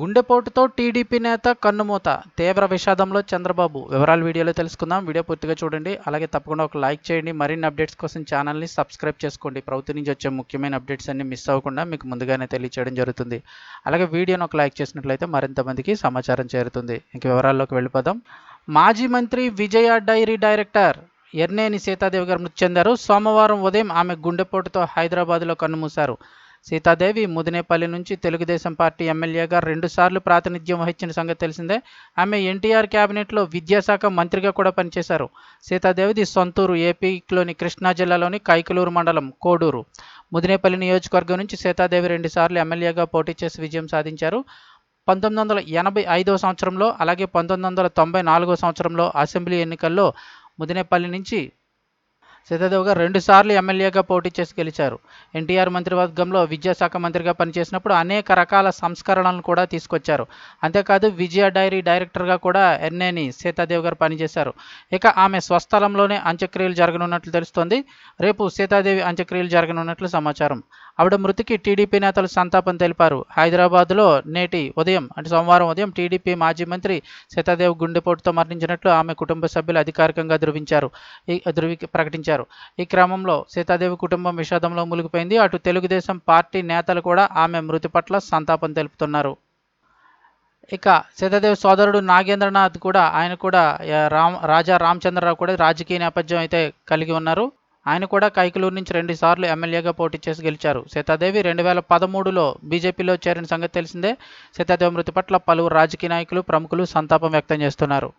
గుండెపోటుతో టీడీపీ నేత కన్నుమూత. తీవ్ర విషాదంలో చంద్రబాబు. వివరాలు వీడియోలో తెలుసుకుందాం. వీడియో పూర్తిగా చూడండి. అలాగే తప్పకుండా ఒక లైక్ చేయండి. మరిన్ని అప్డేట్స్ కోసం ఛానల్ని సబ్స్క్రైబ్ చేసుకోండి. ప్రభుత్వం నుంచి వచ్చే ముఖ్యమైన అప్డేట్స్ అన్ని మిస్ అవ్వకుండా మీకు ముందుగానే తెలియచేయడం జరుగుతుంది. అలాగే వీడియోను ఒక లైక్ చేసినట్లయితే మరింత మందికి సమాచారం చేరుతుంది. ఇంక వివరాల్లోకి వెళ్ళిపోదాం. మాజీ మంత్రి విజయ డైరీ డైరెక్టర్ ఎర్నేని సీతాదేవి గారు మృతి చెందారు. సోమవారం ఉదయం ఆమె గుండెపోటుతో హైదరాబాద్లో కన్నుమూశారు. సీతాదేవి ముదినేపల్లి నుంచి తెలుగుదేశం పార్టీ ఎమ్మెల్యేగా రెండుసార్లు ప్రాతినిధ్యం వహించిన సంగతి తెలిసిందే. ఆమె ఎన్టీఆర్ క్యాబినెట్లో విద్యాశాఖ మంత్రిగా కూడా పనిచేశారు. సీతాదేవిది సొంతూరు ఏపీలోని కృష్ణా జిల్లాలోని కైకలూరు మండలం కోడూరు. ముదినేపల్లి నియోజకవర్గం నుంచి సీతాదేవి రెండుసార్లు ఎమ్మెల్యేగా పోటీ చేసి విజయం సాధించారు. పంతొమ్మిది వందల ఎనభై ఐదో సంవత్సరంలో అలాగే పంతొమ్మిది వందల తొంభై నాలుగో సంవత్సరంలో అసెంబ్లీ ఎన్నికల్లో ముదినేపల్లి నుంచి సీతాదేవి గారు రెండుసార్లు ఎమ్మెల్యేగా పోటీ చేసి గెలిచారు. ఎన్టీఆర్ మంత్రివర్గంలో విద్యాశాఖ మంత్రిగా పనిచేసినప్పుడు అనేక రకాల సంస్కరణలను కూడా తీసుకొచ్చారు. అంతేకాదు విజయ డైరీ డైరెక్టర్గా కూడా ఎన్నేని సీతాదేవి గారు పనిచేశారు. ఇక ఆమె స్వస్థలంలోనే అంత్యక్రియలు జరగనున్నట్లు తెలుస్తోంది. రేపు సీతాదేవి అంత్యక్రియలు జరగనున్నట్లు సమాచారం. ఆవిడ మృతికి టీడీపీ నేతలు సంతాపం తెలిపారు. హైదరాబాద్లో నేటి ఉదయం అంటే సోమవారం ఉదయం టీడీపీ మాజీ మంత్రి సీతాదేవి గుండెపోటుతో మరణించినట్లు ఆమె కుటుంబ సభ్యులు అధికారికంగా ధృవించారు ఈ ధృవి ప్రకటించారు. ఈ క్రమంలో సీతాదేవి కుటుంబం విషాదంలో మునిగిపోయింది. అటు తెలుగుదేశం పార్టీ నేతలు కూడా ఆమె మృతి పట్ల సంతాపం తెలుపుతున్నారు. ఇక సీతాదేవి సోదరుడు నాగేంద్రనాథ్ కూడా ఆయన కూడా రామ్ రాజా రామచంద్రరావు కూడా రాజకీయ నేపథ్యం అయితే కలిగి ఉన్నారు. ఆయన కూడా కైకలూరు నుంచి రెండు సార్లు ఎమ్మెల్యేగా పోటీ చేసి గెలిచారు. సీతాదేవి రెండు వేల పదమూడులో బీజేపీలో చేరిన సంగతి తెలిసిందే. సీతాదేవి మృతి పట్ల పలువురు రాజకీయ నాయకులు ప్రముఖులు సంతాపం వ్యక్తం చేస్తున్నారు.